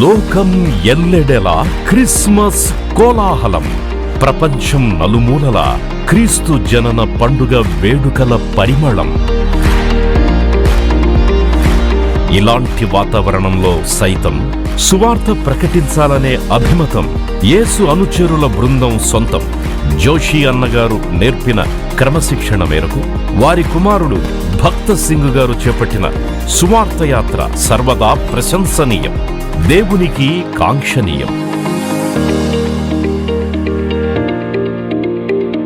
లోకం ఎల్లెడెలా క్రిస్మస్ కోలాహలం. ప్రపంచం నలుమూలల క్రీస్తు జనన పండుగ వేడుకల పరిమళం. ఇలాంటి వాతావరణంలో సైతం సువార్త ప్రకటించాలనే అభిమతం యేసు అనుచరుల బృందం సొంతం. జోషి అన్నగారు నేర్పిన క్రమశిక్షణ మేరకు వారి కుమారుడు భక్త సింగ్ గారు చేపట్టిన సువార్త యాత్ర సర్వదా ప్రశంసనీయం. దేవునికి కాంక్షణీయం.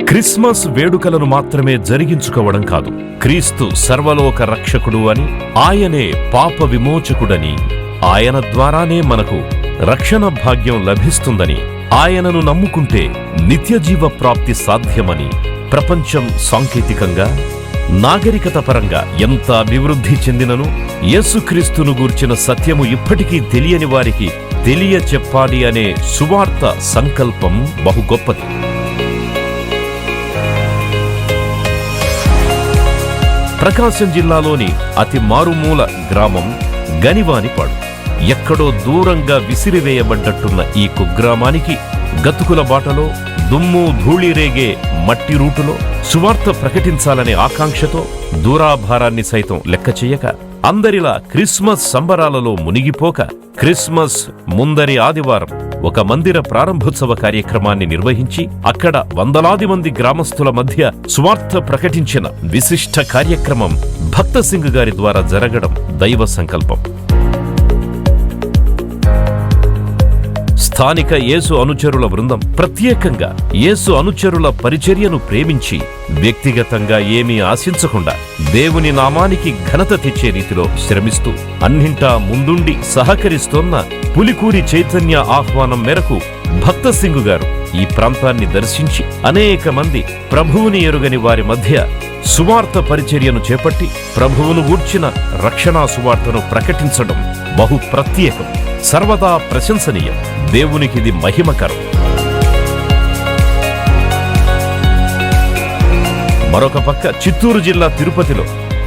క్రిస్మస్ వేడుకలను మాత్రమే జరిగించుకోవడం కాదు. క్రీస్తు సర్వలోక రక్షకుడు అని ఆయనే పాప విమోచకుడని ఆయన ద్వారానే మనకు రక్షణ భాగ్యం లభిస్తుందని ఆయనను నమ్ముకుంటే నిత్యజీవ ప్రాప్తి సాధ్యమని ప్రపంచం సాంకేతికంగా నాగరికత పరంగా ఎంత అభివృద్ధి చెందినను యేసుక్రీస్తును గూర్చిన సత్యము ఇప్పటికీ తెలియని వారికి తెలియ చెప్పాలి అనే సువార్త సంకల్పం బహు గొప్పది. ప్రకాశం జిల్లాలోని అతి మారుమూల గ్రామం గనివానిపాడు. ఎక్కడో దూరంగా విసిరివేయబడ్డట్టున్న ఈ కుగ్రామానికి గతుకుల బాటలో దుమ్ము ధూళి రేగే మట్టి రూటులో సువార్త ప్రకటించాలనే ఆకాంక్షతో దూరాభారాన్ని సైతం లెక్క చెయ్యక అందరిలా క్రిస్మస్ సంబరాలలో మునిగిపోక క్రిస్మస్ ముందరి ఆదివారం ఒక మందిర ప్రారంభోత్సవ కార్యక్రమాన్ని నిర్వహించి అక్కడ వందలాది మంది గ్రామస్తుల మధ్య స్వార్థ ప్రకటించిన విశిష్ట కార్యక్రమం భక్త సింగ్ గారి ద్వారా జరగడం దైవ సంకల్పం. స్థానిక యేసు అనుచరుల బృందం ప్రత్యేకంగా యేసు అనుచరుల పరిచర్యను ప్రేమించి వ్యక్తిగతంగా ఏమీ ఆశించకుండా దేవుని నామానికి ఘనత తెచ్చే రీతిలో శ్రమిస్తూ అన్నింటా ముందుండి సహకరిస్తోన్న పులికూరి చైతన్య ఆహ్వానం మేరకు భక్త సింగు గారు ఈ ప్రాంతాన్ని దర్శించి అనేక మంది ప్రభువుని ఎరుగని వారి మధ్య సువార్త పరిచర్యను చేపట్టి ప్రభువును గూర్చిన రక్షణా సువార్తను ప్రకటించడం బహు ప్రత్యేకం. సర్వదా ప్రశంసనీయం. దేవునికి ఇది మహిమకరం మరొక పక్క చిత్తూరు జిల్లా తిరుపతిలో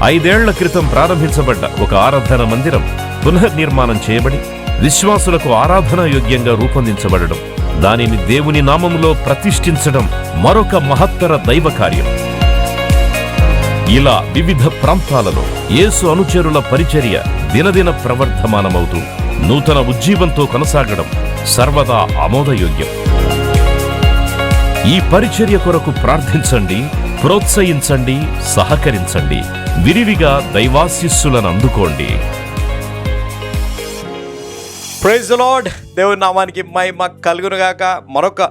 ఐదేళ్ళ క్రితం ప్రారంభించబడ్డ ఒక ఆరాధన మందిరం పునర్నిర్మాణం చేయబడి విశ్వాసులకు ఆరాధన యోగ్యంగా రూపొందించబడడం దానిని దేవుని నామంలో ప్రతిష్ఠించడం మరొక మహత్తర దైవ కార్యం. ఇలా వివిధ ప్రాంతాలలో యేసు అనుచరుల పరిచర్య దినదిన ప్రవర్ధమానమవుతుంది. నూతన ఉజ్జీవంతో కొనసాగడం సర్వదా ఆమోదయోగ్యం. ఈ పరిచర్య కొరకు ప్రార్థించండి ప్రోత్సహించండి సహకరించండి. విరివిగా దైవాశిస్సులను అందుకోండి. ప్రైజ్ లార్డ్ దేవుని నామానికి మహిమ కలుగునుగాక. మరొక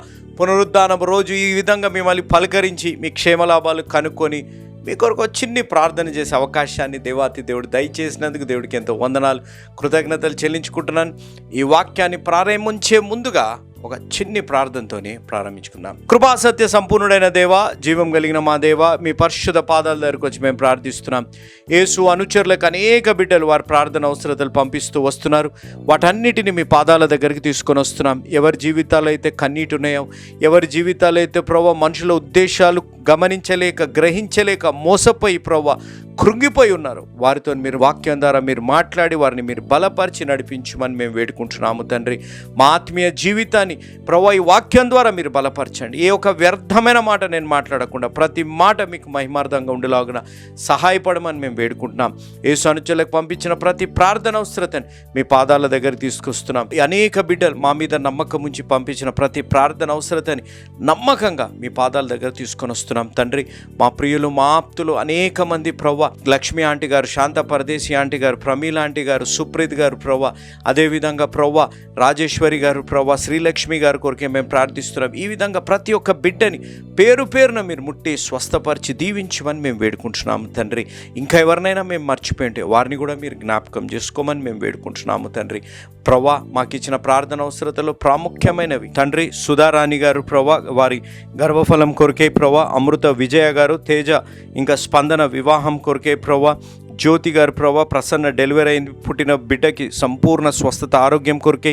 పునరుద్ధానం రోజు ఈ విధంగా మిమ్మల్ని పలకరించి మీ క్షేమలాభాలు కనుక్కొని మీ కొరకు చిన్ని ప్రార్థన చేసే అవకాశాన్ని దేవాతి దేవుడు దయచేసినందుకు దేవుడికి ఎంతో వందనాలు. కృతజ్ఞతలు చెల్లించుకుంటున్నాను. ఈ వాక్యాన్ని ప్రారంభించే ముందుగా ఒక చిన్ని ప్రార్థనతోనే ప్రారంభించుకుందాం. కృపా సత్య సంపూర్ణుడైన దేవ జీవం కలిగిన మా దేవ మీ పరిశుద్ధ పాదాల దగ్గరకు వచ్చి మేము ప్రార్థిస్తున్నాం. యేసు అనుచరులకు అనేక బిడ్డలు వారి ప్రార్థన అవసరతలు పంపిస్తూ వస్తున్నారు. వాటన్నిటిని మీ పాదాల దగ్గరికి తీసుకొని వస్తున్నాం. ఎవరి జీవితాలు అయితే కన్నీటి ఉన్నాయో ఎవరి జీవితాలు అయితే ప్రభావ మనుషుల ఉద్దేశాలు గమనించలేక గ్రహించలేక మోసపోయి ప్రవ్వ కృంగిపోయి ఉన్నారు. వారితో మీరు వాక్యం ద్వారా మీరు మాట్లాడి వారిని మీరు బలపరిచి నడిపించమని మేము వేడుకుంటున్నాము తండ్రి. మా ఆత్మీయ జీవితాన్ని ప్రభా ఈ వాక్యం ద్వారా మీరు బలపరచండి. ఏ ఒక వ్యర్థమైన మాట నేను మాట్లాడకుండా ప్రతి మాట మీకు మహిమార్థంగా ఉండేలాగున సహాయపడమని మేము వేడుకుంటున్నాం. ఏ సనుచులకు పంపించిన ప్రతి ప్రార్థన అవసరతని మీ పాదాల దగ్గర తీసుకొస్తున్నాం. అనేక బిడ్డలు మా మీద నమ్మకం ఉంచి పంపించిన ప్రతి ప్రార్థన అవసరతని నమ్మకంగా మీ పాదాల దగ్గర తీసుకొని వస్తున్నాం. తండ్రి మా ప్రియులు మా ఆప్తులు అనేక మంది ప్రవ్వ లక్ష్మి ఆంటీ గారు శాంత పరదేశి ఆంటీ గారు ప్రమీల ఆంటీ గారు సుప్రీత్ గారు ప్రవ్వ అదేవిధంగా ప్రవ్వ రాజేశ్వరి గారు ప్రవ్వ శ్రీలక్ష్మి గారి కొరకే మేము ప్రార్థిస్తున్నాం. ఈ విధంగా ప్రతి ఒక్క బిడ్డని పేరు పేరున మీరు ముట్టి స్వస్థపరిచి దీవించమని మేము వేడుకుంటున్నాము తండ్రి. ఇంకా ఎవరినైనా మేము మర్చిపోయింటే వారిని కూడా మీరు జ్ఞాపకం చేసుకోమని మేము వేడుకుంటున్నాము తండ్రి. ప్రవా మాకు ఇచ్చిన ప్రార్థన అవసరతలో ప్రాముఖ్యమైనవి. తండ్రి సుధారాణి గారు ప్రవా వారి గర్భఫలం కొరకే ప్రవా అమృత విజయ గారు తేజ ఇంకా స్పందన వివాహం కొరికే ప్రవ్వా జ్యోతి గారు ప్రభా ప్రసన్న డెలివరీ అయింది. పుట్టిన బిడ్డకి సంపూర్ణ స్వస్థత ఆరోగ్యం కొరికే.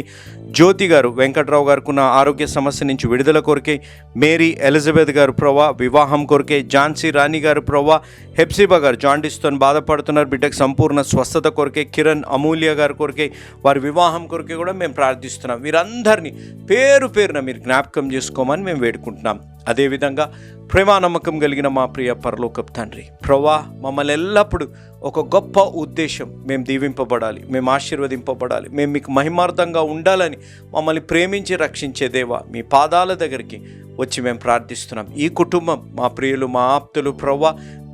జ్యోతి గారు వెంకట్రావు గారికి ఉన్న ఆరోగ్య సమస్య నుంచి విడుదల కొరికే. మేరీ ఎలిజబెత్ గారు ప్రభా వివాహం కొరికే. ఝాన్సీ రాణి గారు ప్రభా హెప్సిబా గారు జాండీస్తో బాధపడుతున్నారు. బిడ్డకు సంపూర్ణ స్వస్థత కొరకే. కిరణ్ అమూల్య గారి కొరికే. వారి వివాహం కొరకే కూడా మేము ప్రార్థిస్తున్నాం. వీరందరినీ పేరు పేరున మీరు జ్ఞాపకం చేసుకోమని మేము వేడుకుంటున్నాం. అదేవిధంగా ప్రేమ నమ్మకం కలిగిన మా ప్రియ పరలోకపు తండ్రి ప్రవా మమ్మల్ని ఎల్లప్పుడూ ఒక గొప్ప ఉద్దేశం మేము దీవింపబడాలి మేము ఆశీర్వదింపబడాలి మేము మీకు మహిమార్థంగా ఉండాలని మమ్మల్ని ప్రేమించి రక్షించే దేవా మీ పాదాల దగ్గరికి వచ్చి మేము ప్రార్థిస్తున్నాం. ఈ కుటుంబం మా ప్రియులు మా ఆప్తులు ప్రవ్వా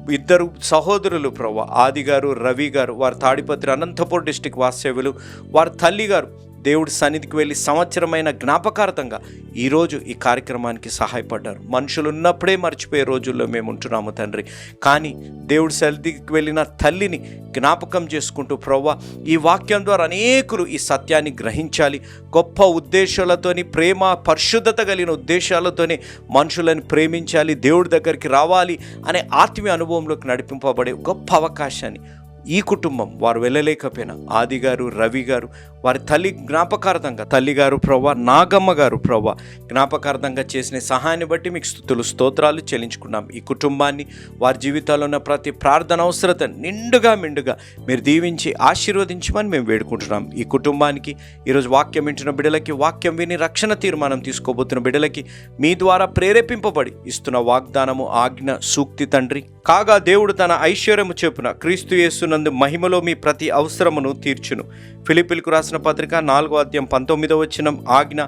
ఇద్దరు సహోదరులు ప్రవ్వ ఆది గారు రవి గారు వారి తాడిపత్రి అనంతపూర్ డిస్టిక్ వాస్తవ్యులు వారి తల్లి గారు దేవుడి సన్నిధికి వెళ్ళి సంవత్సరమైన జ్ఞాపకార్థంగా ఈరోజు ఈ కార్యక్రమానికి సహాయపడ్డారు. మనుషులు ఉన్నప్పుడే మర్చిపోయే రోజుల్లో మేము ఉంటున్నాము తండ్రి. కానీ దేవుడి సన్నిధికి వెళ్ళిన తల్లిని జ్ఞాపకం చేసుకుంటూ ప్రవ్వ ఈ వాక్యం ద్వారా అనేకులు ఈ సత్యాన్ని గ్రహించాలి. గొప్ప ఉద్దేశాలతోని ప్రేమ పరిశుద్ధత కలిగిన ఉద్దేశాలతోనే మనుషులను ప్రేమించాలి దేవుడి దగ్గరికి రావాలి అనే ఆత్మీయ అనుభవంలోకి నడిపింపబడే గొప్ప అవకాశాన్ని ఈ కుటుంబం వారు వెళ్ళలేకపోయినా ఆది గారు రవి గారు వారి తల్లి జ్ఞాపకార్థంగా తల్లిగారు ప్రవ్వ నాగమ్మ గారు ప్రవ్వ జ్ఞాపకార్థంగా చేసిన సహాయాన్ని బట్టి మీకు స్థుతులు స్తోత్రాలు చెల్లించుకున్నాం. ఈ కుటుంబాన్ని వారి జీవితాల్లో ఉన్న ప్రతి ప్రార్థన అవసరత నిండుగా మిండుగా మీరు దీవించి ఆశీర్వదించమని మేము వేడుకుంటున్నాం. ఈ కుటుంబానికి ఈరోజు వాక్యం వింటున్న బిడ్డలకి వాక్యం విని రక్షణ తీర్మానం తీసుకోబోతున్న బిడ్డలకి మీ ద్వారా ప్రేరేపింపబడి ఇస్తున్న వాగ్దానము ఆజ్ఞ సూక్తి తండ్రి. కాగా దేవుడు తన ఐశ్వర్యము చెప్పున క్రీస్తు నందు మహిమలో మీ ప్రతి అవసరమును తీర్చును. ఫిలిపిల్కు రాసిన పత్రిక నాలుగో అధ్యాయం పంతొమ్మిదో వచ్చిన ఆజ్ఞ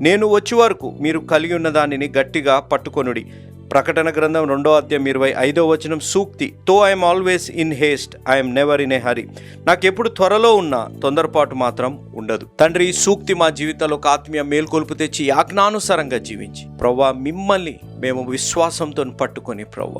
నేను వచ్చే వరకు మీరు కలిగి ఉన్న దానిని గట్టిగా పట్టుకొనుడి. ప్రకటన గ్రంథం రెండో అధ్యాయం ఇరవై ఐదో వచనం సూక్తి తో I'm always in haste I'm never in a hurry. నాకెప్పుడు త్వరలో ఉన్న తొందరపాటు మాత్రం ఉండదు. తండ్రి ఈ సూక్తి మా జీవితంలో ఒక ఆత్మీయ మేల్కొల్పు తెచ్చి ఆజ్ఞానుసారంగా జీవించి. ప్రవ్వా మిమ్మల్ని మేము విశ్వాసంతో పట్టుకొని ప్రవ్వ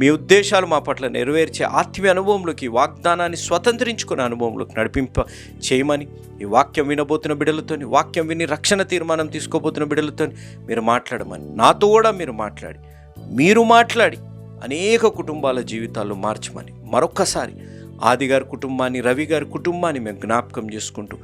మీ ఉద్దేశాలు మా పట్ల నెరవేర్చే ఆత్మీయ అనుభవంలోకి వాగ్దానాన్ని స్వతంత్రించుకునే అనుభవంలోకి నడిపింప చేయమని ఈ వాక్యం వినబోతున్న బిడ్డలతో వాక్యం విని రక్షణ తీర్మానం తీసుకోబోతున్న బిడ్డలతోని మీరు మాట్లాడమని నాతో కూడా మీరు మాట్లాడి మీరు మాట్లాడి. అనేక కుటుంబాల జీవితాల్లో మార్చమని మరొక్కసారి ఆది గారి కుటుంబాన్ని రవి గారి కుటుంబాన్ని మేము జ్ఞాపకం చేసుకుంటూ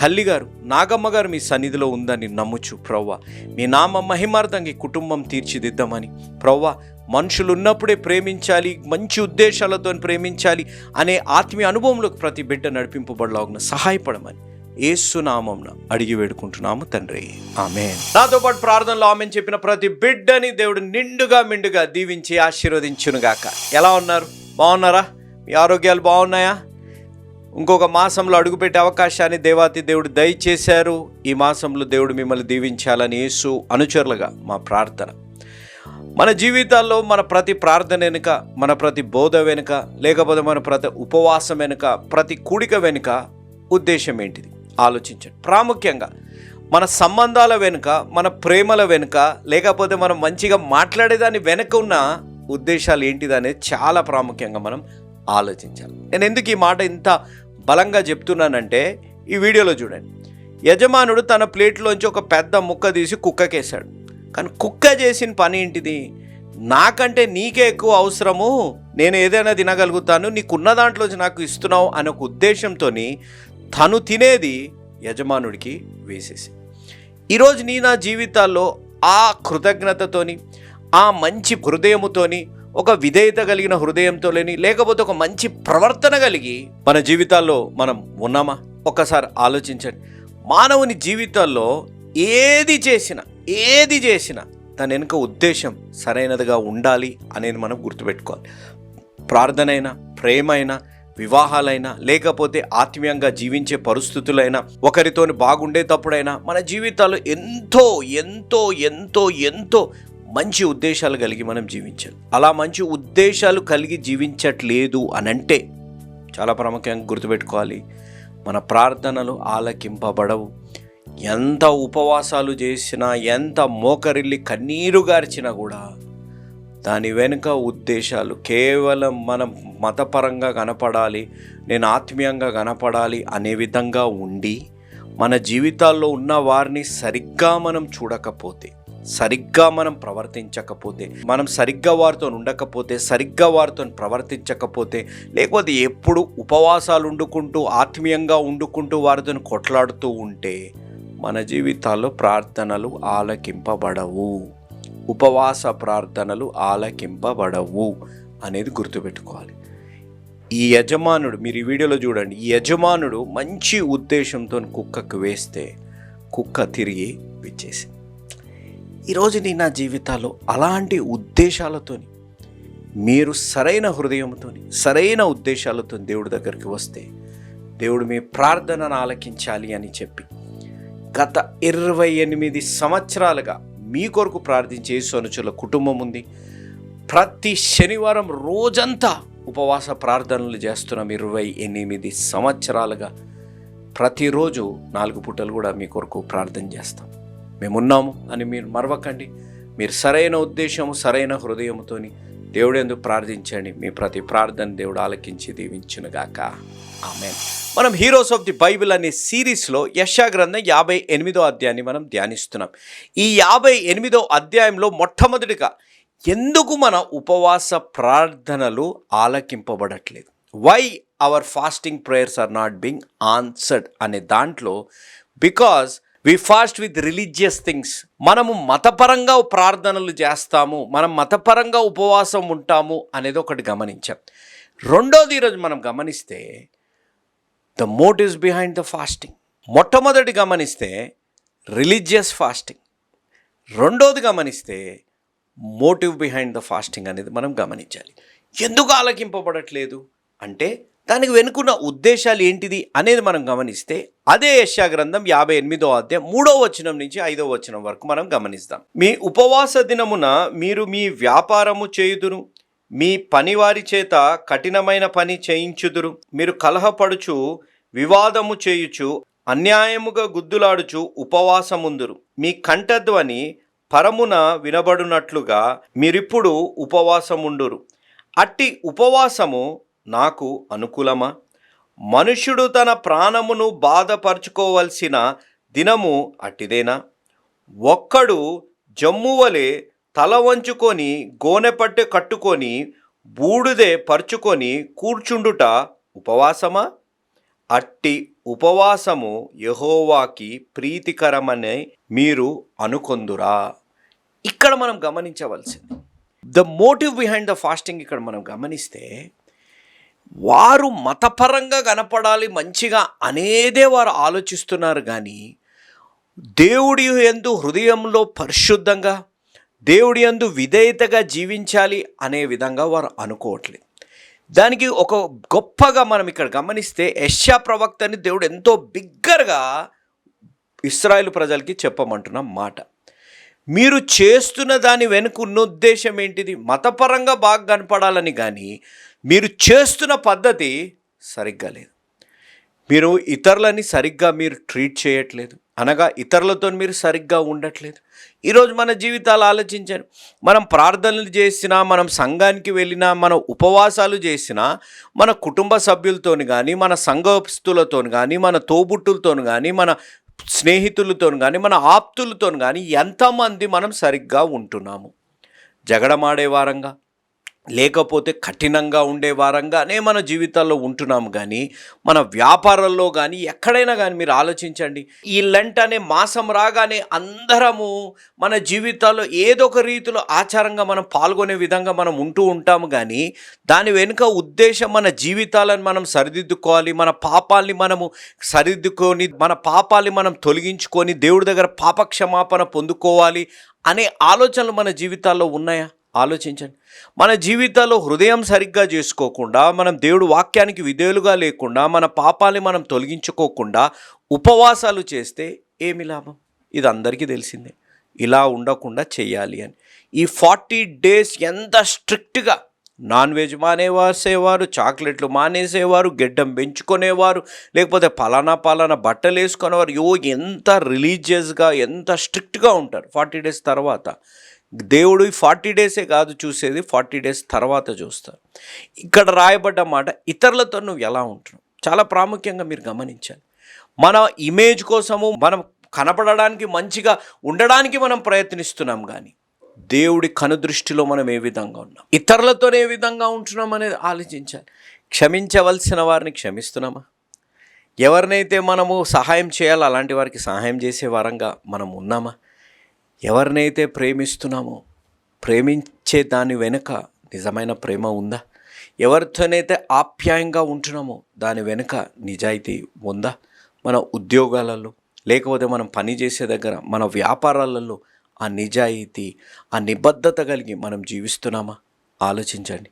తల్లిగారు నాగమ్మ గారు మీ సన్నిధిలో ఉందని నమ్ముచు ప్రవ్వ. మీ నామ మహిమార్థంగా ఈ కుటుంబం తీర్చిదిద్దామని ప్రవ్వ మనుషులు ఉన్నప్పుడే ప్రేమించాలి మంచి ఉద్దేశాలతో ప్రేమించాలి అనే ఆత్మీయ అనుభవంలోకి ప్రతి బిడ్డ నడిపింపబడలాగున సహాయపడమని ఏసునామంన అడిగి వేడుకుంటున్నాము తండ్రి. ఆమె నాతో పాటు ప్రార్థనలో ఆమె చెప్పిన ప్రతి బిడ్డని దేవుడు నిండుగా మిండుగా దీవించి ఆశీర్వదించునుగాక. ఎలా ఉన్నారు? బాగున్నారా? మీ ఆరోగ్యాలు బాగున్నాయా? ఇంకొక మాసంలో అడుగుపెట్టే అవకాశాన్ని దేవాతి దేవుడు దయచేశారు. ఈ మాసంలో దేవుడు మిమ్మల్ని దీవించాలని యేసు అనుచరులుగా మా ప్రార్థన. మన జీవితాల్లో మన ప్రతి ప్రార్థన వెనుక మన ప్రతి బోధ వెనుక లేకపోతే మన ప్రతి ఉపవాసం వెనుక ప్రతి కూడిక వెనుక ఉద్దేశం ఏంటిది? ఆలోచించండి. ప్రాముఖ్యంగా మన సంబంధాల వెనుక మన ప్రేమల వెనుక లేకపోతే మనం మంచిగా మాట్లాడేదాని వెనుక ఉన్న ఉద్దేశాలు ఏంటిది అనేది చాలా ప్రాముఖ్యంగా మనం ఆలోచించాలి. నేను ఎందుకు ఈ మాట ఇంత బలంగా చెప్తున్నానంటే ఈ వీడియోలో చూడండి. యజమానుడు తన ప్లేట్లోంచి ఒక పెద్ద ముక్క తీసి కుక్కకేశాడు. కానీ కుక్క చేసిన పని ఏంటిది? నాకంటే నీకే ఎక్కువ అవసరము నేను ఏదైనా తినగలుగుతాను నీకున్న దాంట్లోంచి నాకు ఇస్తున్నావు అనే ఒక ఉద్దేశంతో తను తినేది యజమానుడికి వేసేసి. ఈరోజు నీ నా జీవితాల్లో ఆ కృతజ్ఞతతోని ఆ మంచి హృదయముతోని ఒక విధేయత కలిగిన హృదయంతో లేని లేకపోతే ఒక మంచి ప్రవర్తన కలిగి మన జీవితాల్లో మనం ఉన్నామా? ఒక్కసారి ఆలోచించండి. మానవుని జీవితాల్లో ఏది చేసినా ఏది చేసినా దాని వెనుక ఉద్దేశం సరైనదిగా ఉండాలి అనేది మనం గుర్తుపెట్టుకోవాలి. ప్రార్థనైనా ప్రేమైనా వివాహాలైనా లేకపోతే ఆత్మీయంగా జీవించే పరిస్థితులైనా ఒకరితోని బాగుండేటప్పుడైనా మన జీవితాలు ఎంతో ఎంతో ఎంతో ఎంతో మంచి ఉద్దేశాలు కలిగి మనం జీవించాలి. అలా మంచి ఉద్దేశాలు కలిగి జీవించట్లేదు అనంటే చాలా ప్రాముఖ్యంగా గుర్తుపెట్టుకోవాలి. మన ప్రార్థనలు ఆలకింపబడవు. ఎంత ఉపవాసాలు చేసినా ఎంత మోకరిల్లి కన్నీరు గార్చినా కూడా దాని వెనుక ఉద్దేశాలు. కేవలం మనం మతపరంగా కనపడాలి నేను ఆత్మీయంగా కనపడాలి అనే విధంగా ఉండి మన జీవితాల్లో ఉన్న వారిని సరిగ్గా మనం చూడకపోతే సరిగ్గా మనం ప్రవర్తించకపోతే మనం సరిగ్గా వారితో ఉండకపోతే సరిగ్గా వారితో ప్రవర్తించకపోతే లేకపోతే ఎప్పుడు ఉపవాసాలు వండుకుంటూ ఆత్మీయంగా వండుకుంటూ వారితో కొట్లాడుతూ ఉంటే మన జీవితాల్లో ప్రార్థనలు ఆలకింపబడవు. ఉపవాస ప్రార్థనలు ఆలకింపబడవు అనేది గుర్తుపెట్టుకోవాలి. ఈ యజమానుడు మీరు ఈ వీడియోలో చూడండి ఈ యజమానుడు మంచి ఉద్దేశంతో కుక్కకు వేస్తే కుక్క తిరిగి విచ్చేసి ఈరోజు నీ నా జీవితాల్లో అలాంటి ఉద్దేశాలతోని మీరు సరైన హృదయంతోని సరైన ఉద్దేశాలతో దేవుడి దగ్గరికి వస్తే దేవుడు మీ ప్రార్థనను ఆలకించాలి అని చెప్పి గత ఇరవై ఎనిమిది సంవత్సరాలుగా మీ కొరకు ప్రార్థించే సనుచుల కుటుంబం ఉంది. ప్రతి శనివారం రోజంతా ఉపవాస ప్రార్థనలు చేస్తున్నాం ఇరవై ఎనిమిది సంవత్సరాలుగా ప్రతిరోజు నాలుగు పూటలు కూడా మీ కొరకు ప్రార్థన చేస్తాం. మేమున్నాము అని మీరు మరవకండి. మీరు సరైన ఉద్దేశము సరైన హృదయముతోని దేవుడు ఎందుకు ప్రార్థించండి. మీ ప్రతి ప్రార్థన దేవుడు ఆలకించి దీవించునుగాక. ఆమె మనం హీరోస్ ఆఫ్ ది బైబిల్ అనే సిరీస్లో యశా గ్రంథం యాభై ఎనిమిదో అధ్యాయాన్ని మనం ధ్యానిస్తున్నాం. ఈ యాభై ఎనిమిదో అధ్యాయంలో మొట్టమొదటిగా ఎందుకు మన ఉపవాస ప్రార్థనలు ఆలకింపబడట్లేదు? Why our fasting prayers are not being answered అనే దాంట్లో because we fast with religious things మనము మతపరంగా ప్రార్థనలు చేస్తాము. మనం మతపరంగా ఉపవాసం ఉంటాము అనేది ఒకటి గమనించాం. రెండోది ఈరోజు మనం గమనిస్తే the motives behind the fasting మొట్టమొదటి గమనిస్తే రిలీజియస్ ఫాస్టింగ్ రెండోది గమనిస్తే మోటివ్ బిహైండ్ ద ఫాస్టింగ్ అనేది మనం గమనించాలి. ఎందుకు ఆలకింపబడట్లేదు? అంటే దానికి వెనుకున్న ఉద్దేశాలు ఏంటిది అనేది మనం గమనిస్తే అదే యశా గ్రంథం యాభై ఎనిమిదో అధ్యాయం మూడో వచనం నుంచి ఐదో వచనం వరకు మనం గమనిస్తాం. మీ ఉపవాస దినమున మీరు మీ వ్యాపారము చేయుదురు మీ పనివారి చేత కఠినమైన పని చేయించుదురు మీరు కలహపడుచు వివాదము చేయుచు అన్యాయముగా గుద్దులాడుచు ఉపవాసముందురు. మీ కంఠధ్వని పరమున వినబడునట్లుగా మీరిప్పుడు ఉపవాసముండురు. అట్టి ఉపవాసము నాకు అనుకూలమా? మనుష్యుడు తన ప్రాణమును బాధపరుచుకోవలసిన దినము అట్టిదేనా ఒక్కడు జమ్మువలే తల వంచుకొని గోనెపట్టె కట్టుకొని బూడిదే పరుచుకొని కూర్చుండుట ఉపవాసమా? అట్టి ఉపవాసము యహోవాకి ప్రీతికరమని మీరు అనుకొందురా. ఇక్కడ మనం గమనించవలసింది. The motive behind the fasting ఇక్కడ మనం గమనిస్తే వారు మతపరంగా కనపడాలి మంచిగా అనేదే వారు ఆలోచిస్తున్నారు కానీ దేవుడి ఎందు హృదయంలో పరిశుద్ధంగా దేవుడి యందు విధేయతగా జీవించాలి అనే విధంగా వారు అనుకోవట్లేదు. దానికి ఒక గొప్పగా మనం ఇక్కడ గమనిస్తే యష్యా ప్రవక్తని దేవుడు ఎంతో బిగ్గరగా ఇస్రాయేల్ ప్రజలకి చెప్పమంటున్న మాట. మీరు చేస్తున్న దాని వెనుక ఉన్న ఉద్దేశం ఏంటిది? మతపరంగా బాగా కనపడాలని కానీ మీరు చేస్తున్న పద్ధతి సరిగ్గా లేదు. మీరు ఇతరులని సరిగ్గా మీరు ట్రీట్ చేయట్లేదు. అనగా ఇతరులతో మీరు సరిగ్గా ఉండట్లేదు. ఈరోజు మన జీవితాలు ఆలోచించాను మనం ప్రార్థనలు చేసినా మనం సంఘానికి వెళ్ళినా మన ఉపవాసాలు చేసినా మన కుటుంబ సభ్యులతో కానీ మన సంఘస్తులతో కానీ మన తోబుట్టులతో కానీ మన స్నేహితులతో కానీ మన ఆప్తులతో కానీ ఎంతమంది మనం సరిగ్గా ఉంటున్నాము. జగడమాడే వారంగా లేకపోతే కఠినంగా ఉండే వారంగానే మన జీవితాల్లో ఉంటున్నాం కానీ మన వ్యాపారాల్లో కానీ ఎక్కడైనా కానీ మీరు ఆలోచించండి. ఈ లెంట్ అనే మాసం రాగానే అందరము మన జీవితాల్లో ఏదో ఒక రీతిలో ఆచారంగా మనం పాల్గొనే విధంగా మనం ఉంటూ ఉంటాము కానీ దాని వెనుక ఉద్దేశం మన జీవితాలను మనం సరిదిద్దుకోవాలి మన పాపాల్ని మనము సరిదిద్దుకొని మన పాపాల్ని మనం తొలగించుకొని దేవుడి దగ్గర పాప క్షమాపణ పొందుకోవాలి అనే ఆలోచనలు మన జీవితాల్లో ఉన్నాయా? ఆలోచించండి. మన జీవితాల్లో హృదయం సరిగ్గా చేసుకోకుండా మనం దేవుడు వాక్యానికి విధేయులుగా లేకుండా మన పాపాలని మనం తొలగించుకోకుండా ఉపవాసాలు చేస్తే ఏమి లాభం? ఇది అందరికీ తెలిసిందే. ఇలా ఉండకుండా చెయ్యాలి అని. ఈ ఫార్టీ డేస్ ఎంత స్ట్రిక్ట్గా నాన్ వెజ్ మానేసేవారు చాక్లెట్లు మానేసేవారు గెడ్డం పెంచుకునేవారు లేకపోతే పలానా పలానా బట్టలు వేసుకునేవారు యో ఎంత రిలీజియస్గా ఎంత స్ట్రిక్ట్గా ఉంటారు ఫార్టీ డేస్ తర్వాత. దేవుడు ఈ ఫార్టీ డేసే కాదు చూసేది ఫార్టీ డేస్ తర్వాత చూస్తారు. ఇక్కడ రాయబడ్డ మాట ఇతరులతో నువ్వు ఎలా ఉంటున్నావు? చాలా ప్రాముఖ్యంగా మీరు గమనించాలి. మన ఇమేజ్ కోసము మనం కనపడడానికి మంచిగా ఉండడానికి మనం ప్రయత్నిస్తున్నాం కానీ దేవుడి కనుదృష్టిలో మనం ఏ విధంగా ఉన్నాం? ఇతరులతో ఏ విధంగా ఉంటున్నాం అనేది ఆలోచించాలి. క్షమించవలసిన వారిని క్షమిస్తున్నామా? ఎవరినైతే మనము సహాయం చేయాలో అలాంటి వారికి సహాయం చేసే వారంగా మనం ఉన్నామా? ఎవరినైతే ప్రేమిస్తున్నామో ప్రేమించే దాని వెనుక నిజమైన ప్రేమ ఉందా? ఎవరితోనైతే ఆప్యాయంగా ఉంటున్నామో దాని వెనుక నిజాయితీ ఉందా? మన ఉద్యోగాలలో లేకపోతే మనం పని చేసే దగ్గర మన వ్యాపారాలలో ఆ నిజాయితీ ఆ నిబద్ధత కలిగి మనం జీవిస్తున్నామా? ఆలోచించండి.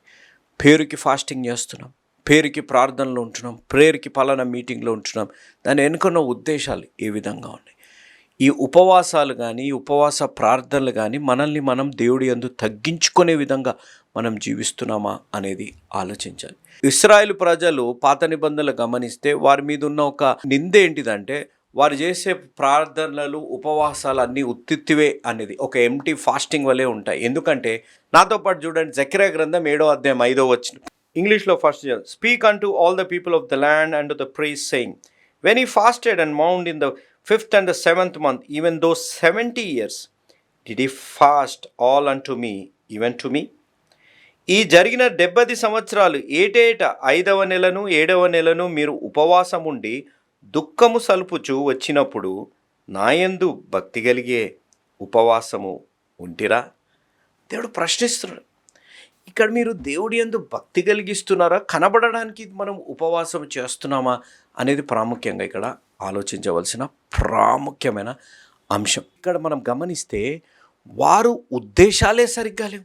పేరుకి ఫాస్టింగ్ చేస్తున్నాం పేరుకి ప్రార్థనలో ఉంటున్నాం ప్రేయర్కి పలానా మీటింగ్లో ఉంటున్నాం. దాని వెనుకున్న ఉద్దేశాలు ఏ విధంగా ఉన్నాయి? ఈ ఉపవాసాలు కానీ ఈ ఉపవాస ప్రార్థనలు కానీ మనల్ని మనం దేవుడి అందు తగ్గించుకునే విధంగా మనం జీవిస్తున్నామా అనేది ఆలోచించాలి. ఇస్రాయేల్ ప్రజలు పాత నిబంధనలు గమనిస్తే వారి మీద ఉన్న ఒక నింద ఏంటిదంటే వారు చేసే ప్రార్థనలు ఉపవాసాలు అన్నీ ఉత్తిత్తివే అనేది ఒక ఎంటీ ఫాస్టింగ్ వలె ఉంటాయి. ఎందుకంటే నాతో పాటు చూడండి జక్ర గ్రంథం ఏడో అధ్యాయం ఐదో వచ్చిన ఇంగ్లీష్లో first speak unto all the people of the land and the priests saying when ye fasted and mourned in the fifth and seventh month even though seventy years did ye fast all unto me even to me ఈ జరిగిన డెబ్బది సంవత్సరాలు ఏటేటా ఐదవ నెలను ఏడవ నెలను మీరు ఉపవాసం ఉండి దుఃఖము సలుపుచు వచ్చినప్పుడు నాయందు భక్తి కలిగే ఉపవాసము ఉంటిరా? దేవుడు ప్రశ్నిస్తున్నాడు. ఇక్కడ మీరు దేవుడి ఎందు భక్తి కలిగిస్తున్నారా? కనబడడానికి మనం ఉపవాసం చేస్తున్నామా? అనేది ప్రాముఖ్యంగా ఇక్కడ ఆలోచించవలసిన ప్రాముఖ్యమైన అంశం. ఇక్కడ మనం గమనిస్తే వారు ఉద్దేశాలే సరిగ్గా లేవు.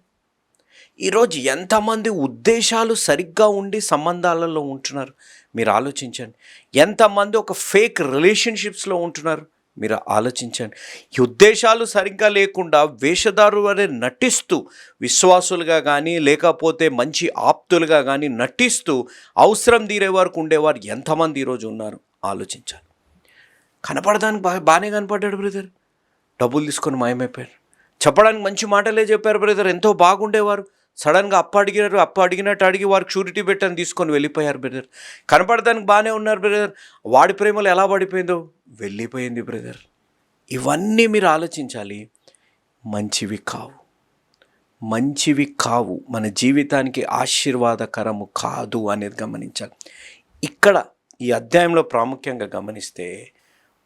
ఈరోజు ఎంతమంది ఉద్దేశాలు సరిగ్గా ఉండి సంబంధాలలో ఉంటున్నారు? మీరు ఆలోచించండి. ఎంతమంది ఒక ఫేక్ రిలేషన్షిప్స్లో ఉంటున్నారు? మీరు ఆలోచించండి. ఈ ఉద్దేశాలు సరిగ్గా లేకుండా వేషధారు వరే నటిస్తూ విశ్వాసులుగా కానీ లేకపోతే మంచి ఆప్తులుగా కానీ నటిస్తూ అవసరం తీరే వరకు ఉండేవారు ఎంతమంది ఈరోజు ఉన్నారు? ఆలోచించాలి. కనపడడానికి బాగా బాగానే కనపడ్డాడు బ్రదర్. డబ్బులు తీసుకొని మాయమైపోయారు. చెప్పడానికి మంచి మాటలే చెప్పారు బ్రదర్. ఎంతో బాగుండేవారు. సడన్గా అప్ప అడిగినారు అప్ప అడిగినట్టు అడిగి వారికి షూరిటీ పెట్టని తీసుకొని వెళ్ళిపోయారు బ్రదర్. కనపడడానికి బాగానే ఉన్నారు బ్రదర్. వాడి ప్రేమలు ఎలా పడిపోయిందో? వెళ్ళిపోయింది బ్రదర్. ఇవన్నీ మీరు ఆలోచించాలి. మంచివి కావు. మంచివి కావు. మన జీవితానికి ఆశీర్వాదకరము కాదు అనేది గమనించాలి. ఇక్కడ ఈ అధ్యాయంలో ప్రాముఖ్యంగా గమనిస్తే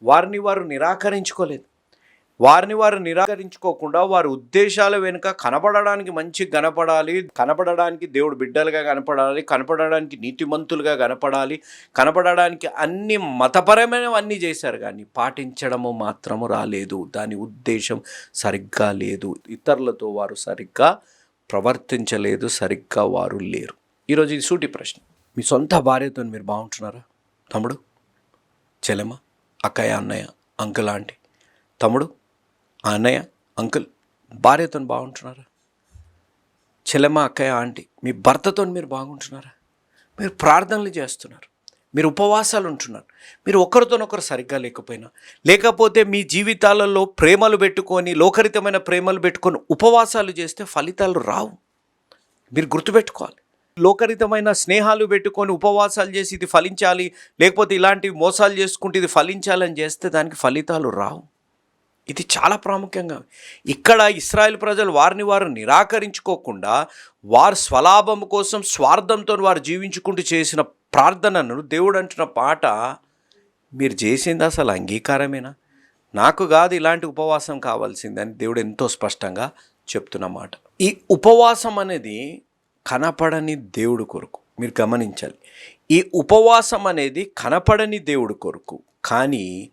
వారిని వారు నిరాకరించుకోలేదు. వారిని వారు నిరాకరించుకోకుండా వారి ఉద్దేశాల వెనుక కనపడడానికి మంచి కనపడాలి కనపడడానికి దేవుడు బిడ్డలుగా కనపడాలి కనపడడానికి నీతిమంతులుగా కనపడాలి కనపడడానికి అన్ని మతపరమైనవన్నీ చేశారు కానీ పాటించడము మాత్రము రాలేదు. దాని ఉద్దేశం సరిగ్గా లేదు. ఇతరులతో వారు సరిగ్గా ప్రవర్తించలేదు సరిగ్గా వారు లేరు. ఈరోజు ఇది సూటి ప్రశ్న. మీ సొంత భార్యతో మీరు బాగుంటున్నారా? తమ్ముడు చెలమ అక్కయ్య అన్నయ్య అంకుల్ ఆంటీ తమ్ముడు ఆ అన్నయ్య అంకుల్ భార్యతో బాగుంటున్నారా? చెల్లెమ్మ అక్కయ్య ఆంటీ మీ భర్తతో మీరు బాగుంటున్నారా? మీరు ప్రార్థనలు చేస్తున్నారు. మీరు ఉపవాసాలు ఉంటున్నారు. మీరు ఒకరితోనొకరు సరిగ్గా లేకపోయినా లేకపోతే మీ జీవితాలలో ప్రేమలు పెట్టుకొని లోకరితమైన ప్రేమలు పెట్టుకొని ఉపవాసాలు చేస్తే ఫలితాలు రావు. మీరు గుర్తుపెట్టుకోవాలి. లోకరితమైన స్నేహాలు పెట్టుకొని ఉపవాసాలు చేసి ఇది ఫలించాలి లేకపోతే ఇలాంటి మోసాలు చేసుకుంటే ఇది ఫలించాలని చేస్తే దానికి ఫలితాలు రావు. ఇది చాలా ప్రాముఖ్యంగా. ఇక్కడ ఇస్రాయేల్ ప్రజలు వారిని వారు నిరాకరించుకోకుండా వారు స్వలాభం కోసం స్వార్థంతో వారు జీవించుకుంటూ చేసిన ప్రార్థనను దేవుడు అంటున్న పాట మీరు చేసింది అసలు అంగీకారమేనా? నాకు కాదు ఇలాంటి ఉపవాసం కావాల్సిందని దేవుడు ఎంతో స్పష్టంగా చెప్తున్నమాట ఈ ఉపవాసం అనేది కనపడని దేవుడు కొరకు. మీరు గమనించాలి. ఈ ఉపవాసం అనేది కనపడని దేవుడు కొరకు. కానీ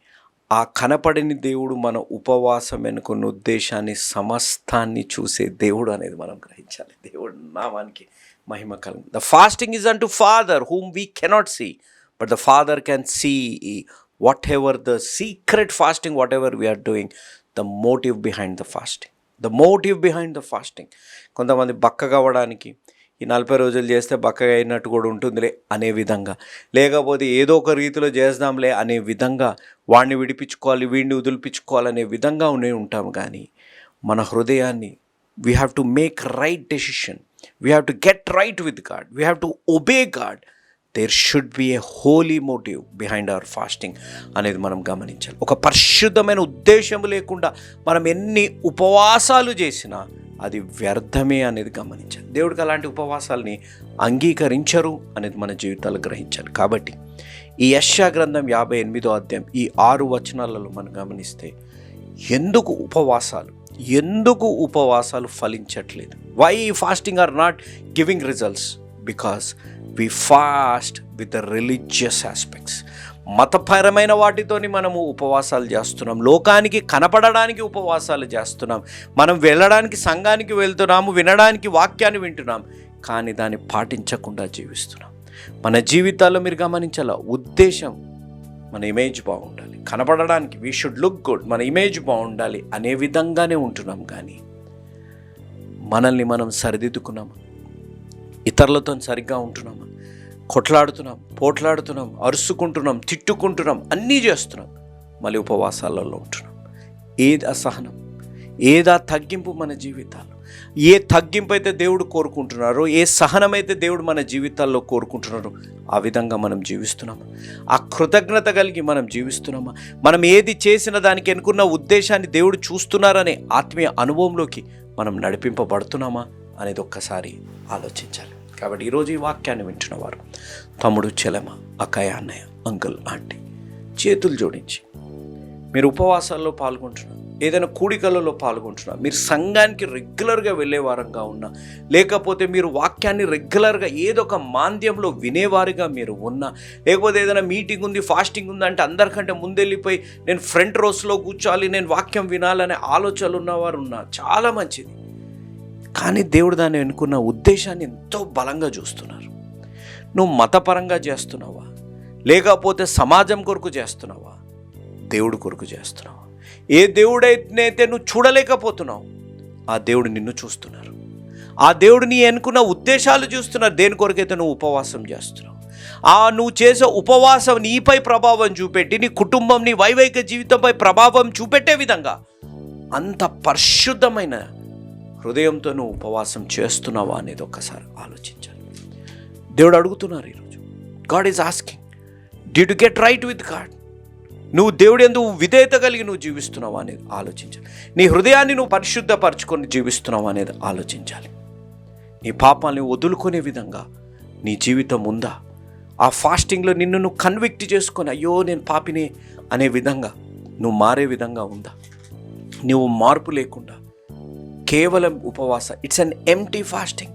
ఆ కనపడని దేవుడు మన ఉపవాసం వెనుకున్న ఉద్దేశాన్ని సమస్తాన్ని చూసే దేవుడు అనేది మనం గ్రహించాలి. దేవుడు నామానికి మహిమ కలం the fasting is unto father whom we cannot see but the father can see whatever the secret fasting whatever we are doing the motive behind the fasting the motive behind the fasting కొంతమంది బక్కగవ్వడానికి ఈ నలభై రోజులు చేస్తే బక్కగా అయినట్టు కూడా ఉంటుందిలే అనే విధంగా. లేకపోతే ఏదో ఒక రీతిలో చేద్దాంలే అనే విధంగా వాడిని విడిపించుకోవాలి వీడిని వదిలిపించుకోవాలనే విధంగా ఉండే ఉంటాం కానీ మన హృదయాన్ని we have to make right decision we have to get right with God we have to obey God there should be a holy motive behind our fasting అనేది మనం గమనించాలి. ఒక పరిశుద్ధమైన ఉద్దేశం లేకుండా మనం ఎన్ని ఉపవాసాలు చేసినా అది వ్యర్థమే అనేది గమనించాలి. దేవుడికి అలాంటి ఉపవాసాలని అంగీకరించరు అనేది మన జీవితాలు గ్రహించాలి. కాబట్టి ఈ యశా గ్రంథం యాభై ఎనిమిదో అధ్యాయం ఈ ఆరు వచనాలలో మనం గమనిస్తే ఎందుకు ఉపవాసాలు? ఎందుకు ఉపవాసాలు ఫలించట్లేదు? Why fasting are not giving results because we fast with the religious aspects మతపరమైన వాటితోని మనము ఉపవాసాలు చేస్తున్నాం. లోకానికి కనపడడానికి ఉపవాసాలు చేస్తున్నాం. మనం వెళ్ళడానికి సంఘానికి వెళ్తున్నాము వినడానికి వాక్యాన్ని వింటున్నాం. కానీ దాన్ని పాటించకుండా జీవిస్తున్నాం. మన జీవితాల్లో మీరు గమనించాల? ఉద్దేశం మన ఇమేజ్ బాగుండాలి. కనపడడానికి వీ షుడ్ లుక్ గుడ్ మన ఇమేజ్ బాగుండాలి అనే విధంగానే ఉంటున్నాం కానీ మనల్ని మనం సరిదిద్దుకున్నామా? ఇతరులతో సరిగ్గా ఉంటున్నామా? కొట్లాడుతున్నాం పోట్లాడుతున్నాం అరుసుకుంటున్నాం తిట్టుకుంటున్నాం అన్నీ చేస్తున్నాం. మళ్ళీ ఉపవాసాలలో ఉంటున్నాం. ఏది అసహనం? ఏదా తగ్గింపు మన జీవితాలు ఏ తగ్గింపు అయితే దేవుడు కోరుకుంటున్నారో ఏ సహనం అయితే దేవుడు మన జీవితాల్లో కోరుకుంటున్నారో ఆ విధంగా మనం జీవిస్తున్నామా? ఆ కృతజ్ఞత కలిగి మనం జీవిస్తున్నామా? మనం ఏది చేసిన దానికి ఎన్నుకున్న ఉద్దేశాన్ని దేవుడు చూస్తున్నారనే ఆత్మీయ అనుభవంలోకి మనం నడిపింపబడుతున్నామా అనేది ఒక్కసారి ఆలోచించాలి. కాబట్టి ఈరోజు ఈ వాక్యాన్ని వింటున్న వారు తమ్ముడు చెలమ అక్కయ్య అన్నయ్య అంకుల్ ఆంటీ చేతులు జోడించి మీరు ఉపవాసాల్లో పాల్గొంటున్నారు ఏదైనా కూడికలలో పాల్గొంటున్నా మీరు సంఘానికి రెగ్యులర్గా వెళ్ళేవారంగా ఉన్నా లేకపోతే మీరు వాక్యాన్ని రెగ్యులర్గా ఏదో ఒక మాంద్యంలో వినేవారిగా మీరు ఉన్నా లేకపోతే ఏదైనా మీటింగ్ ఉంది ఫాస్టింగ్ ఉంది అంటే అందరికంటే ముందెళ్ళిపోయి నేను ఫ్రంట్ రోస్లో కూర్చోాలి నేను వాక్యం వినాలనే ఆలోచనలు ఉన్నవారు ఉన్నా చాలా మంచిది. కానీ దేవుడు దాన్ని వెనుకున్న ఉద్దేశాన్ని ఎంతో బలంగా చూస్తున్నారు. నువ్వు మతపరంగా చేస్తున్నావా? లేకపోతే సమాజం కొరకు చేస్తున్నావా? దేవుడు కొరకు చేస్తున్నావా? ఏ దేవుడైతే నువ్వు చూడలేకపోతున్నావు? ఆ దేవుడు నిన్ను చూస్తున్నారు. ఆ దేవుడు నీ ఎన్నుకున్న ఉద్దేశాలు చూస్తున్నారు. దేని కొరకైతే నువ్వు ఉపవాసం చేస్తున్నావు? ఆ నువ్వు చేసే ఉపవాసం నీపై ప్రభావం చూపెట్టి నీ కుటుంబం నీ వైవాహిక జీవితంపై ప్రభావం చూపెట్టే విధంగా అంత పరిశుద్ధమైన హృదయంతో నువ్వు ఉపవాసం చేస్తున్నావా అనేది ఒక్కసారి ఆలోచించాలి. దేవుడు అడుగుతున్నారు ఈరోజు God is asking thee to get right with God నువ్వు దేవుడు ఎందుకు విధేయత కలిగి నువ్వు జీవిస్తున్నావా? అనేది ఆలోచించాలి. నీ హృదయాన్ని నువ్వు పరిశుద్ధపరచుకొని జీవిస్తున్నావా అనేది ఆలోచించాలి. నీ పాపాలని వదులుకునే విధంగా నీ జీవితం ఉందా? ఆ ఫాస్టింగ్లో నిన్ను నువ్వు కన్విక్ట్ చేసుకొని అయ్యో నేను పాపినే అనే విధంగా నువ్వు మారే విధంగా ఉందా? నువ్వు మార్పు లేకుండా కేవలం ఉపవాస. It's an empty fasting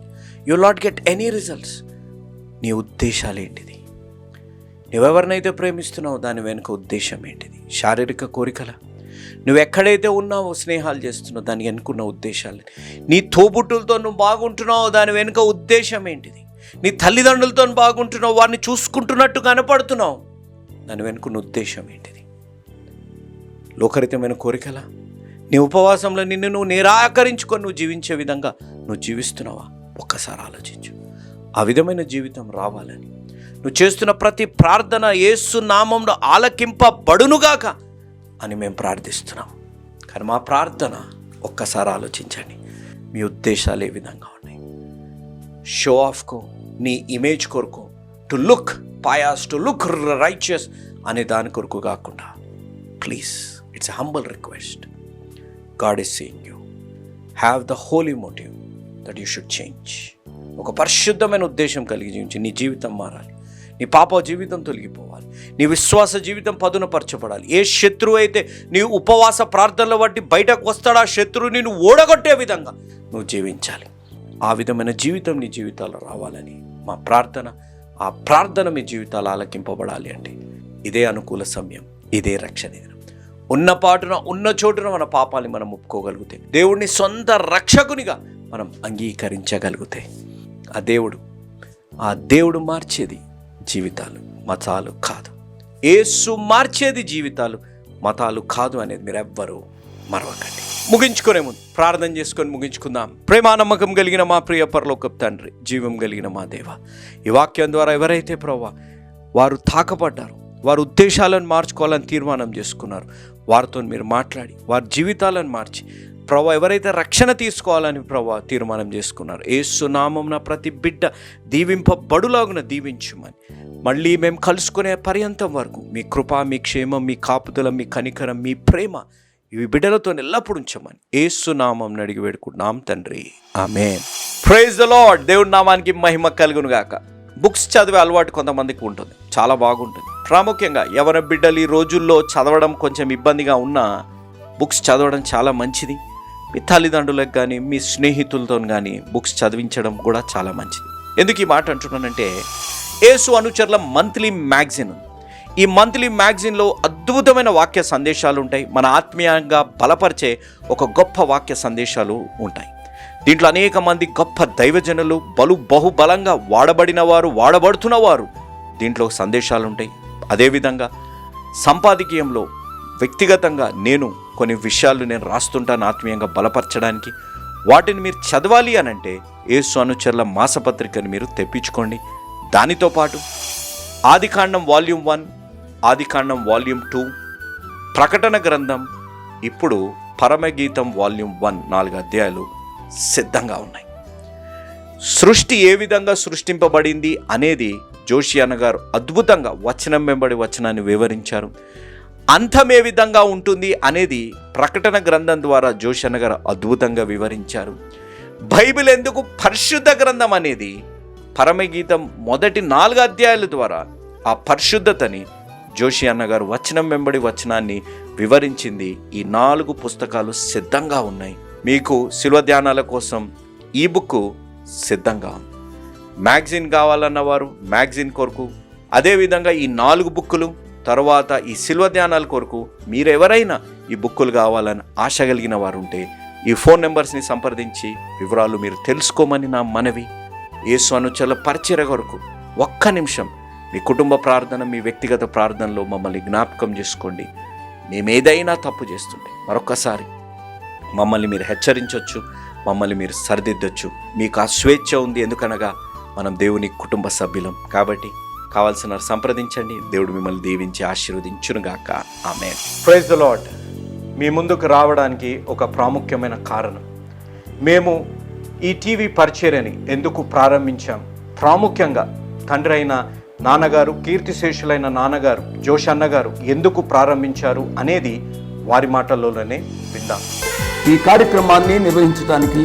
you not get any results నీ ఉద్దేశాలు ఏంటిది? నువ్వెవరినైతే ప్రేమిస్తున్నావో దాని వెనుక ఉద్దేశం ఏంటిది? శారీరక కోరికల? నువ్వు ఎక్కడైతే ఉన్నావో స్నేహాలు చేస్తున్నావు దాని వెనుకున్న ఉద్దేశాలు నీ తోబుట్టులతో నువ్వు బాగుంటున్నావో దాని వెనుక ఉద్దేశం ఏంటిది? నీ తల్లిదండ్రులతో బాగుంటున్నావు వారిని చూసుకుంటున్నట్టు కనపడుతున్నావు దాని వెనుకున్న ఉద్దేశం ఏంటిది? లోకరితమైన కోరికలా? నీ ఉపవాసంలో నిన్ను నువ్వు నిరాకరించుకొని నువ్వు జీవించే విధంగా నువ్వు జీవిస్తున్నావా? ఒక్కసారి ఆలోచించు. ఆ విధమైన జీవితం రావాలని. నువ్వు చేస్తున్న ప్రతి ప్రార్థన ఏసు నామంలో ఆలకింపబడునుగాక అని మేము ప్రార్థిస్తున్నాం. కానీ మా ప్రార్థన ఒక్కసారి ఆలోచించండి. మీ ఉద్దేశాలు ఏ విధంగా ఉన్నాయి? షో ఆఫ్కో నీ ఇమేజ్ కొరకు to look pious to look righteous అనే దాని కొరకు కాకుండా please it's humble request God is seeing you have the holy motive that you should change ఒక పరిశుద్ధమైన ఉద్దేశం కలిగి జీవించి నీ జీవితం మారాలి. నీ పాప జీవితం తొలగిపోవాలి. నీ విశ్వాస జీవితం పదునపరచబడాలి. ఏ శత్రువు అయితే నీ ఉపవాస ప్రార్థనల బట్టి బయటకు వస్తాడా ఆ నిన్ను ఓడగొట్టే విధంగా నువ్వు జీవించాలి. ఆ విధమైన జీవితం నీ జీవితాల్లో రావాలని మా ప్రార్థన ఆ ప్రార్థన మీ జీవితాలు ఆలకింపబడాలి అంటే ఇదే అనుకూల సమయం. ఇదే రక్షణ దినం. ఉన్న పాటున ఉన్న చోటున మన పాపాలని మనం ఒప్పుకోగలిగితే దేవుడిని సొంత రక్షకునిగా మనం అంగీకరించగలిగితే. ఆ దేవుడు ఆ దేవుడు మార్చేది జీవితాలు మతాలు కాదు. ఏసు మార్చేది జీవితాలు మతాలు కాదు అనేది మీరు ఎవ్వరూ మరవకండి. ముగించుకునే ముందు ప్రార్థన చేసుకొని ముగించుకుందాం. ప్రేమ నమ్మకం కలిగిన మా ప్రియ పరలోకపు తండ్రి జీవం కలిగిన మా దేవ ఈ వాక్యం ద్వారా ఎవరైతే ప్రభా వారు తాకబడ్డారు వారు ఉద్దేశాలను మార్చుకోవాలని తీర్మానం చేసుకున్నారు వారితో మీరు మాట్లాడి వారి జీవితాలను మార్చి ప్రభా ఎవరైతే రక్షణ తీసుకోవాలని ప్రభా తీర్మానం చేసుకున్నారు ఏసునామం ప్రతి బిడ్డ దీవింపబడులాగున దీవించుమని. మళ్ళీ మేము కలుసుకునే పర్యంతం వరకు మీ కృప మీ క్షేమం మీ కాపుదల మీ కనికరం మీ ప్రేమ ఇవి బిడ్డలతో ఎల్లప్పుడూ ఉంచమని ఏసునామం అడిగి వేడుకుంటున్నాం తండ్రి. ఆమె ప్రైజ్ ద లార్డ్ దేవుడి నామానికి మహిమ కలుగును గాక బుక్స్ చదివే అలవాటు కొంతమందికి ఉంటుంది. చాలా బాగుంటుంది. ప్రాముఖ్యంగా ఎవరి బిడ్డలు ఈ రోజుల్లో చదవడం కొంచెం ఇబ్బందిగా ఉన్నా బుక్స్ చదవడం చాలా మంచిది. మీ తల్లిదండ్రులకు కానీ మీ స్నేహితులతో కానీ బుక్స్ చదివించడం కూడా చాలా మంచిది. ఎందుకు ఈ మాట అంటున్నానంటే ఏసు అనుచరుల మంత్లీ మ్యాగజిన్ ఈ మంత్లీ మ్యాగజిన్లో అద్భుతమైన వాక్య సందేశాలు ఉంటాయి మన ఆత్మీయంగా బలపరిచే ఒక గొప్ప వాక్య సందేశాలు ఉంటాయి. దీంట్లో అనేక మంది గొప్ప దైవజనులు బలు బహుబలంగా వాడబడిన వారు వాడబడుతున్న వారు దీంట్లో సందేశాలు ఉంటాయి అదేవిధంగా సంపాదకీయంలో వ్యక్తిగతంగా నేను కొన్ని విషయాలు నేను రాస్తుంటాను ఆత్మీయంగా బలపరచడానికి. వాటిని మీరు చదవాలి అని అంటే ఏసు అనుచరుల మాసపత్రికను మీరు తెప్పించుకోండి. దానితో పాటు ఆదికాండం వాల్యూమ్ వన్ ఆదికాండం వాల్యూమ్ టూ ప్రకటన గ్రంథం ఇప్పుడు పరమగీతం వాల్యూమ్ వన్ నాలుగు అధ్యాయాలు సిద్ధంగా ఉన్నాయి. సృష్టి ఏ విధంగా సృష్టింపబడింది అనేది జోషి అన్నగారు అద్భుతంగా వచనం వెంబడి వచనాన్ని వివరించారు. అంతం ఏ విధంగా ఉంటుంది అనేది ప్రకటన గ్రంథం ద్వారా జోషి అన్నగారు అద్భుతంగా వివరించారు. బైబిల్ ఎందుకు పరిశుద్ధ గ్రంథం అనేది పరమగీతం మొదటి నాలుగు అధ్యాయాల ద్వారా ఆ పరిశుద్ధతని జోషి అన్నగారు వచనం వెంబడి వచనాన్ని వివరించింది. ఈ నాలుగు పుస్తకాలు సిద్ధంగా ఉన్నాయి. మీకు శిల్వ ధ్యానాల కోసం ఈ బుక్ సిద్ధంగా ఉంది. మ్యాగజైన్ కావాలన్న వారు మ్యాగజైన్ కొరకు అదేవిధంగా ఈ నాలుగు బుక్కులు తర్వాత ఈ శిల్వ ధ్యానాల కొరకు మీరెవరైనా ఈ బుక్కులు కావాలని ఆశ కలిగిన వారు ఉంటే ఈ ఫోన్ నెంబర్స్ని సంప్రదించి వివరాలు మీరు తెలుసుకోమని నా మనవి. యేసు అనుచల పరిచయ కొరకు ఒక్క నిమిషం మీ కుటుంబ ప్రార్థన మీ వ్యక్తిగత ప్రార్థనలో మమ్మల్ని జ్ఞాపకం చేసుకోండి. మేమేదైనా తప్పు చేస్తుంటే మరొకసారి మమ్మల్ని మీరు హెచ్చరించవచ్చు మమ్మల్ని మీరు సరిదిద్దొచ్చు. మీకు ఆ స్వేచ్ఛ ఉంది ఎందుకనగా మనం దేవుని కుటుంబ సభ్యులం కాబట్టి కావాల్సిన సంప్రదించండి. దేవుడు మిమ్మల్ని దీవించి ఆశీర్వదించునుగాక. ఆమె ప్రైజ్ ద లాడ్ మీ ముందుకు రావడానికి ఒక ప్రాముఖ్యమైన కారణం. మేము ఈ టీవీ పరిచర్యని ఎందుకు ప్రారంభించాం? ప్రాముఖ్యంగా తండ్రి అయిన నాన్నగారు కీర్తిశేషులైన నాన్నగారు జోష్ అన్నగారు ఎందుకు ప్రారంభించారు అనేది వారి మాటల్లోనే విందాం. ఈ కార్యక్రమాన్ని నిర్వహించడానికి